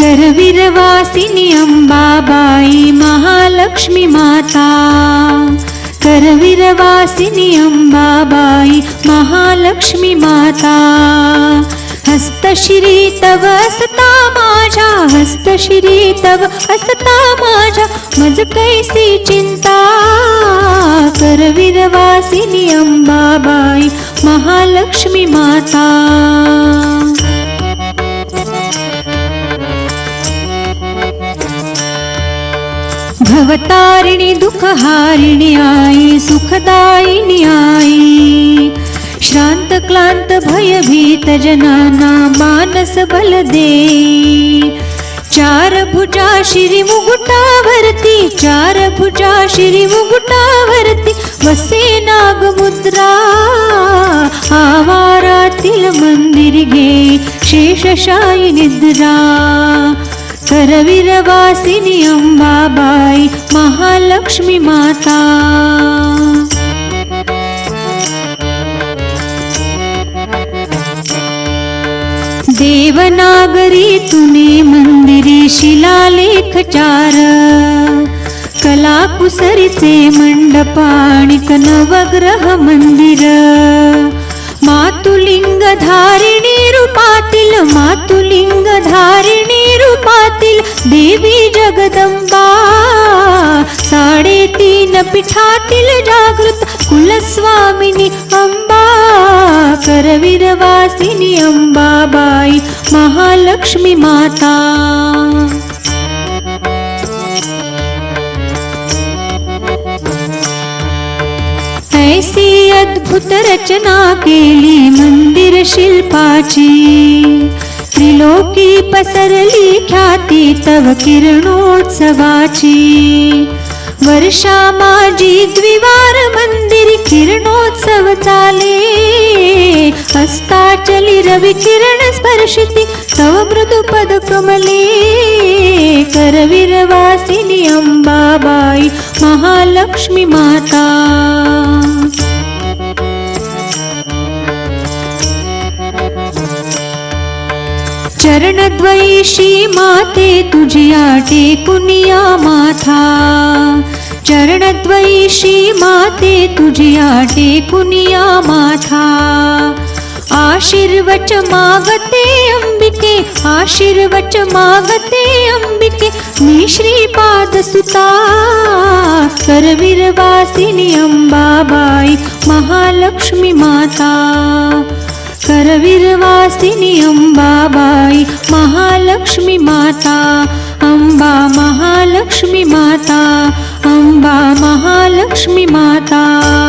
करवीरवासिनी अंबाबाई महालक्ष्मी माता. करवीरवासिनी अंबाबाई महालक्ष्मी माता. हस्तश्री तव असता माझ्या हस्तश्री तव असता माझ्या मज कैसी चिंता. करवीरवासिनी अंबाबाई महालक्ष्मी माता. भवतारिणि दुःखहारिणि आई सुखदायिनि आई। श्रान्तक्लान्तभयभीतजनाना क्लान्त चारभुजा मानस चारभुजा चार वसे नागमुद्रा। आवाराल मन्दिर गे निद्रा। करविरवासिनि अम्बा महालक्ष्मी माता. देवनागरी तुने मंदिरी शिलालेख चार. कलाकुसरीचे मंडपाणिक नवग्रह मंदिर. मातुलिंग धारिणी रूपातील मातुलिंग धारिणी रूपातील देवी जगदंबा साडेतीन पिठातील जागृत कुलस्वामिनी अंबा करवीरवासिनी अंबाबाई महालक्ष्मी माता। ऐसी अद्भुत रचना केली मंदिर शिल्पाची। त्रिलोकी पसरली ख्याती तव किरणोत्सवाची। वर्षा माझी द्विवार मंदिर किरणोत्सव चाले. हस्ताचली रवी किरण स्पर्शिती तव मृदु पद कमले. करवीरवासिनी अंबाबाई महालक्ष्मी माता. चरणद्वयीशी माते तुझिया टेकुनिया माथा. चरणद्वयीशी माते तुझिया टेकुनिया माथा। आशीर्वच मागते अंबिके आशीर्वच मागते अंबिके मी श्रीपाद सुता। करवीरवासिनी अंबाबाई महालक्ष्मी माता। करवीरवासिनी अंबाबाई महालक्ष्मी माता। अंबा महालक्ष्मी माता अंबा महालक्ष्मी माता।